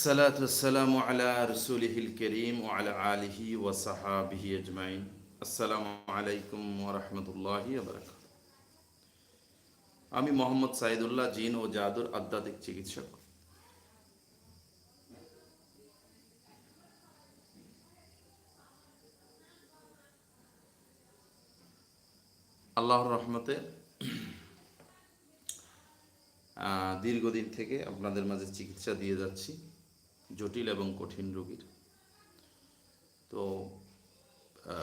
সালাতাম আলা রসুলহিল করিম ও আলা আমি মোহাম্মদ সাইদুল্লাহ জিন ও জাদুর আধ্যাত্মিক চিকিৎসক। আল্লাহর রহমতে দীর্ঘদিন থেকে আপনাদের মাঝে চিকিৎসা দিয়ে যাচ্ছি। জটিল এবং কঠিন রোগীর। তো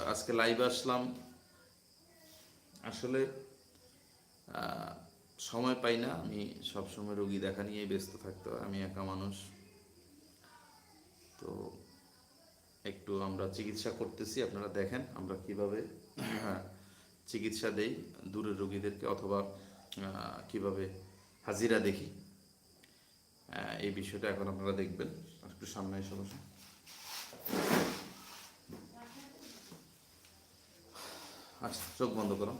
আজকে লাইভে আসলাম। আসলে সময় পাই না। আমি সবসময় রোগী দেখা নিয়েই ব্যস্ত থাকতে হয়। আমি একা মানুষ। তো, একটু আমরা চিকিৎসা করতেছি। আপনারা দেখেন আমরা কীভাবে, চিকিৎসা দেই দূরের রোগীদেরকে অথবা কীভাবে হাজিরা দেখি। এই বিষয়টা এখন আপনারা দেখবেন। একটু সামনে এসে বসুন। আচ্ছা চোখ বন্ধ করো।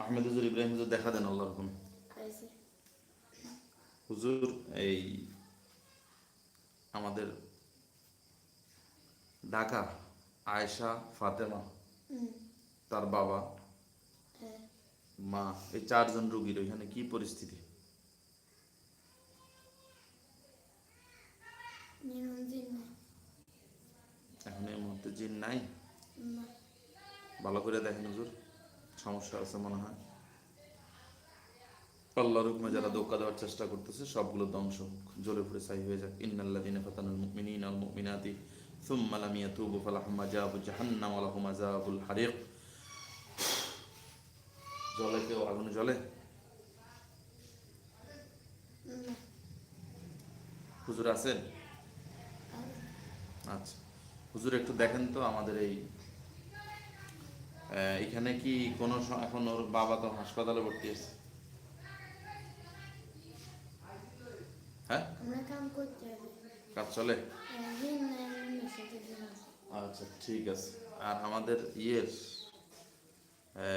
আহমেদ হুজুর ইব্রাহিম হুজুর দেখা দেন আল্লাহ রকম হুজুর এই আমাদের ঢাকা আয়েশা ফাতেমা তার বাবা হ্যাঁ। মা এই চারজন রুগীর ওইখানে কি পরিস্থিতি নিরঞ্জিত না এখন এই মুহূর্তে জিন নাই? ভালো করে দেখেন হুজুর সমস্যা আছে মনে হয়। আল্লাহর হুকমে যারা ধোকা দেওয়ার চেষ্টা করতেছে সবগুলো ধ্বংস জ্বলে পুড়ে ছাই হয়ে যাক। ইন্নাল্লাযীনা ফাতানুল মুমিনিনা ওয়াল মুমিনাতি সুম্মা লাম ইয়াতুবু ফালাহুম আযাবু জাহান্নাম ওয়া লাহুম আযাবুল হারিক। জলে কেউ আগুনে জ্বলে? হুজুর আছেন? আচ্ছা। হুজুর একটু দেখেন তো আমাদের এই এখানে কি কোনো এখন ওর বাবা তো হাসপাতালে ভর্তি আছে হ্যাঁ? কাজ চলে? আছে আচ্ছা ঠিক আছে। আর আমাদের ইয়ের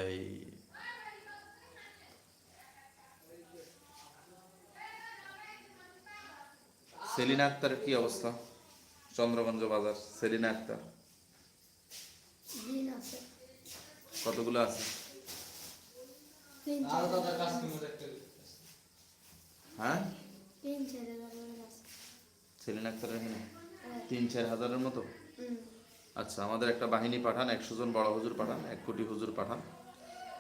এই সেলিনা আক্তারের কি অবস্থা? চন্দ্রগঞ্জ বাজার সেলিনা আক্তার কতগুলো আছে? হ্যাঁ? তিন চার হাজারের আছে। সেলিনা আক্তারের এখানে? হ্যাঁ। তিন চার হাজারের মতো? আচ্ছা আমাদের একটা বাহিনী পাঠান একশো জন বড় হুজুর পাঠান এক কোটি হুজুর পাঠান।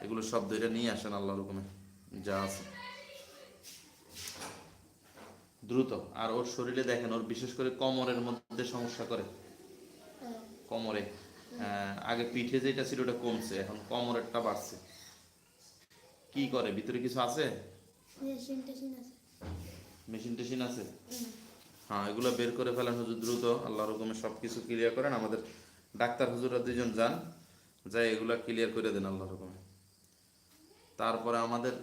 এগুলো সব ধরে নিয়ে আসেন আল্লাহর হুকুমে যা আছে। দ্রুত। আর ওর শরীরে দেখেন ওর বিশেষ করে কোমরের মধ্যে সমস্যা করে। কোমরে। আগে পিঠে যেটা ছিল ওটা কমছে এখন কোমরেরটা বাড়ছে। কি করে? ভিতরে কিছু আছে? মেশিন টেশিন আছে। হ্যাঁ এগুলো বের করে ফেলেন হুজুর দ্রুত। আল্লাহ হুকুমে সব কিছু ক্লিয়ার করেন। আমাদের ডাক্তার হুজুরা দুজন যান যাই এগুলা ক্লিয়ার করে দেন আল্লাহ হুকুমে। তারপরে আমাদের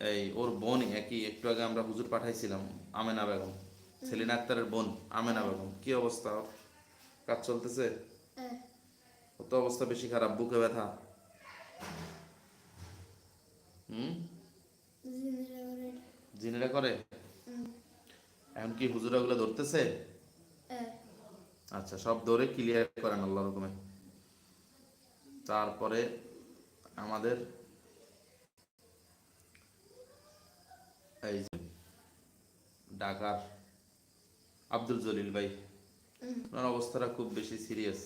এই ওর বোনই একই একটু আগে আমরা হুজুর পাঠাইছিলাম আমেনা বেগম। সেলিনা আক্তারের বোন আমেনা বেগম। কি অবস্থা ওর? কাজ চলতেছে? হ্যাঁ। ওর তো অবস্থা বেশি খারাপ বুকে ব্যথা। হুম? জিনেরা করে। এখন কি হুজুরা গুলো ধরতেছে? হ্যাঁ। আচ্ছা সব ধরে ক্লিয়ার করেন আল্লাহ রকমে তারপরে আমাদের এই যে ঢাকার আব্দুল জলিল ভাই ওনার অবস্থাটা খুব বেশি সিরিয়াস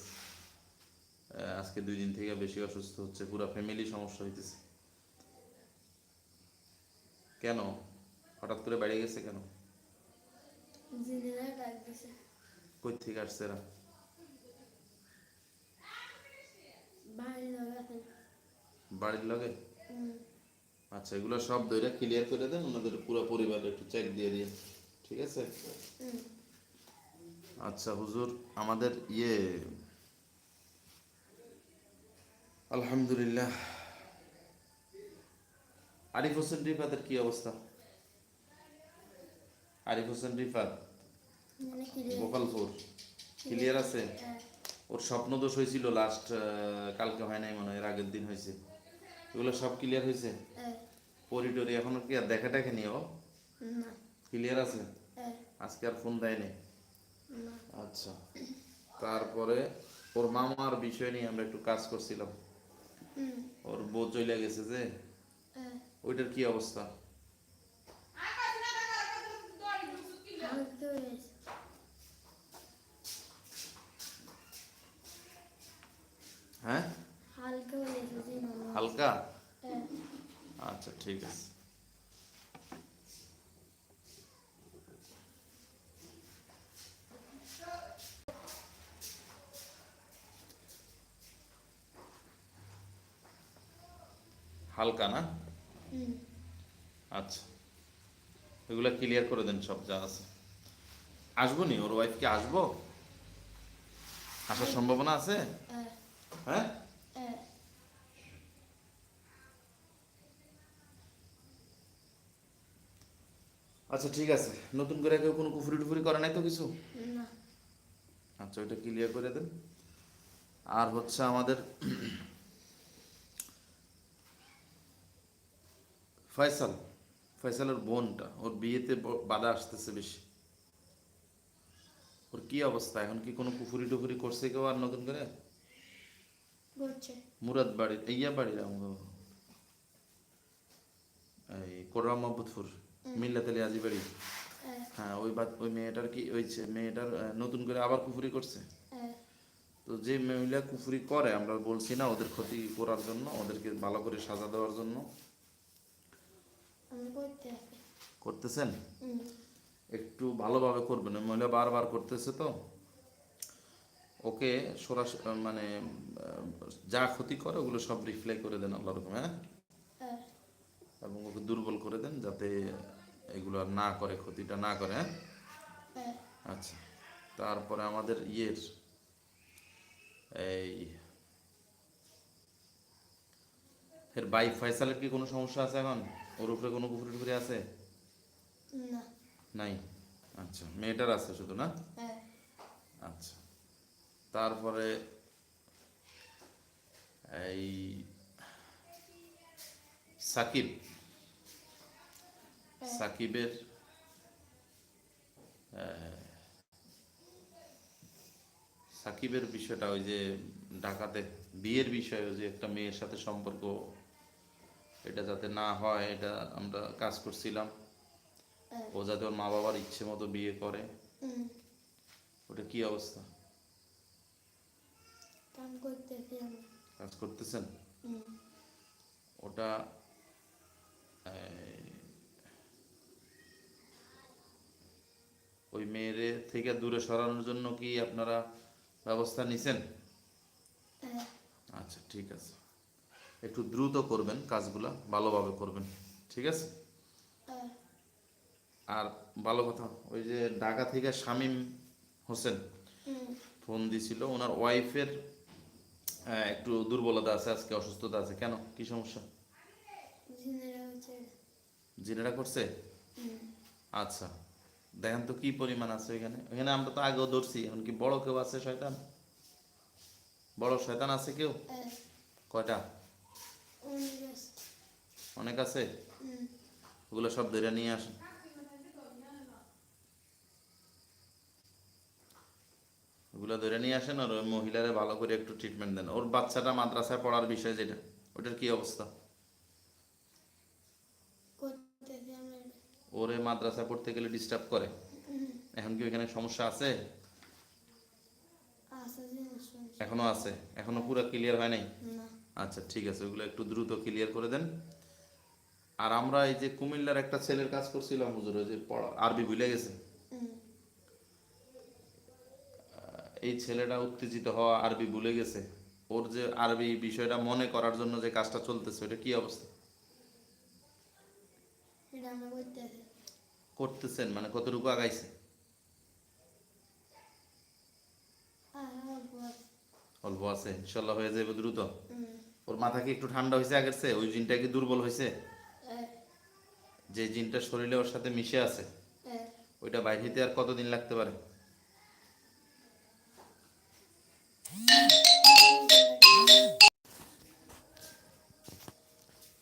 আজকে দুই দিন থেকে বেশি অসুস্থ হচ্ছে পুরো ফ্যামিলি সমস্যা হইতেছে। কেন? হঠাৎ করে বেড়ে গেছে কেন? কই থেকে আসছে এরা? বাড়ির লগে। আচ্ছা এগুলো সব দইরা ক্লিয়ার করে দেন ওনাদের পুরো পরিবার একটু চেক দিয়ে দিন ঠিক আছে? আচ্ছা হুজুর আমাদের ইয়ে আলহামদুলিল্লাহ। আরিফ হোসেন রিফাতের কি অবস্থা? আরিফ হোসেন রিফাত? মানে গোপালপুর। ক্লিয়ার আছে? হ্যাঁ। ওর স্বপ্ন দোষ হয়েছিল লাস্ট কালকে হয় নাই মনে হয় এর আগের দিন হয়েছে এগুলো সব ক্লিয়ার হয়েছে? হ্যাঁ পরিটরি এখনও কি আর দেখা টেখে নিও না। ক্লিয়ার আছে? হ্যাঁ আজকে আর ফোন দেয়নি না। আচ্ছা। তারপরে ওর মামার বিষয় নিয়ে আমরা একটু কাজ করছিলাম। হুম। ওর বউ চলে গেছে যে? হ্যাঁ ওইটার কি অবস্থা? হ্যাঁ হালকা হয়েছে জি মামা হালকা? হ্যাঁ। আচ্ছা ঠিক আছে। হালকা না? আচ্ছা। এগুলা ক্লিয়ার করে দেন সব যা আছে। আসব নি? ওর ওয়াইফ কি আসব? আসার সম্ভাবনা আছে? হ্যাঁ হ্যাঁ। হ্যাঁ? আচ্ছা ঠিক আছে। নতুন করে কেউ কোনো কুফুরি টুফুরি করে নাই তো কিছু? না। আচ্ছা ওইটা ক্লিয়ার করে দেন। আর হচ্ছে আমাদের ফয়সাল ফয়সালের বোনটা ওর বিয়েতে বাধা আসতেছে বেশি। ওর কি অবস্থা? এখন কি কোনো কুফুরি টুকুরি করছে কেউ আর নতুন করে? মুরাদ বাড়ির ইয়া বাড়ির এই কোরআ মিল্লাত আলী আজি বাড়ি হ্যাঁ। হ্যাঁ ওই বাদ ওই মেয়েটার কি ওই মেয়েটার নতুন করে আবার কুফুরি করছে? হ্যাঁ। তো যে মহিলা কুফুরি করে আমরা বলছি না ওদের ক্ষতি করার জন্য ওদেরকে ভালো করে সাজা দেওয়ার জন্য। করতেছেন? একটু ভালোভাবে করবেন। ওই মহিলা বারবার করতেছে তো। ওকে সরাসরি মানে যা ক্ষতি করে ওগুলো সব রিপ্লাই করে দেন আল্লাহ রকম হ্যাঁ? হ্যাঁ। এবং ওকে দুর্বল করে দেন যাতে এগুলো আর না করে ক্ষতিটা না করে হ্যাঁ? হ্যাঁ। আচ্ছা। তারপরে আমাদের ইয়ের এই এর বাই ফয়সালের কি কোনো সমস্যা আছে এখন? ওর উপরে কোনো কুফুরি টুকুরি আছে? না। নাই? আচ্ছা মেয়েটার আছে শুধু না? হ্যাঁ। আচ্ছা। তারপরে এই সাকিব সাকিবের সাকিবের বিষয়টা ওই যে ঢাকাতে বিয়ের বিষয়ে ওই যে একটা মেয়ের সাথে সম্পর্ক এটা যাতে না হয় এটা আমরা কাজ করছিলাম। ও যাতে ওর মা বাবার ইচ্ছে মতো বিয়ে করে। ওটা কি অবস্থা? কাজ করতেছেন? ওটা এই, ওই মেয়েরে থেকে দূরে সরানোর জন্য কি আপনারা ব্যবস্থা নিছেন? হ্যাঁ। আচ্ছা ঠিক আছে। একটু দ্রুত করবেন কাজগুলা ভালোভাবে করবেন ঠিক আছে? হ্যাঁ। আর ভালো কথা ওই যে ঢাকা থেকে শামীম হোসেন ফোন দিছিল ওনার ওয়াইফের একটু দুর্বলতা আছে আজকে অসুস্থতা আছে। কেন? কি সমস্যা? জিনেরা করছে? আচ্ছা। দেখেন তো কি পরিমাণ আছে এখানে? এখানে আমরা তো আগেও ধরছি এখন কি বড় কেউ আছে শয়তান? বড় শয়তান আছে কেউ? হ্যাঁ। কয়টা? অনেক আছে? ওগুলো সব ধরে নিয়ে আসেন। ওগুলো ধরে নিয়ে আসেন আর ওই মহিলারে ভালো করে একটু ট্রিটমেন্ট দেন। ওর বাচ্চাটা মাদ্রাসায় পড়ার বিষয় যেটা ওটার কি অবস্থা করতেছি আমরা ওরে মাদ্রাসা পড়তে গেলে ডিস্টার্ব করে। এখন কি ওইখানে সমস্যা আছে। এখনও আছে? এখনও পুরো ক্লিয়ার হয় নাই? আচ্ছা ঠিক আছে ওগুলো একটু দ্রুত ক্লিয়ার করে দেন। আর আমরা এই যে কুমিল্লার একটা ছেলের কাজ করছিলাম হুজুর ওই যে পড়া আরবি ভুলে গেছে? এই ছেলেটা উত্তেজিত হওয়া আরবি ভুলে গেছে। ওর যে আরবি বিষয়টা মনে করার জন্য যে কাজটা চলতেছে ওটা কি অবস্থা? করতেছেন? মানে কতটুকু আগাইছে? অল্প আছে ইনশাল্লাহ হয়ে যাবে দ্রুত। ওর মাথা কি একটু ঠান্ডা হয়েছে আগের চেয়ে? ওই জিনটা কি দুর্বল হয়েছে? হ্যাঁ। যে জিনটা শরীরে ওর সাথে মিশে আছে হ্যাঁ। ওইটা বাইর হইতে আর কতদিন লাগতে পারে?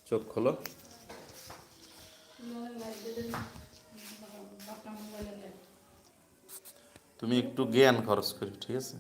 চোখ খোলো। তুমি একটু জ্ঞান খরচ করি ঠিক আছে?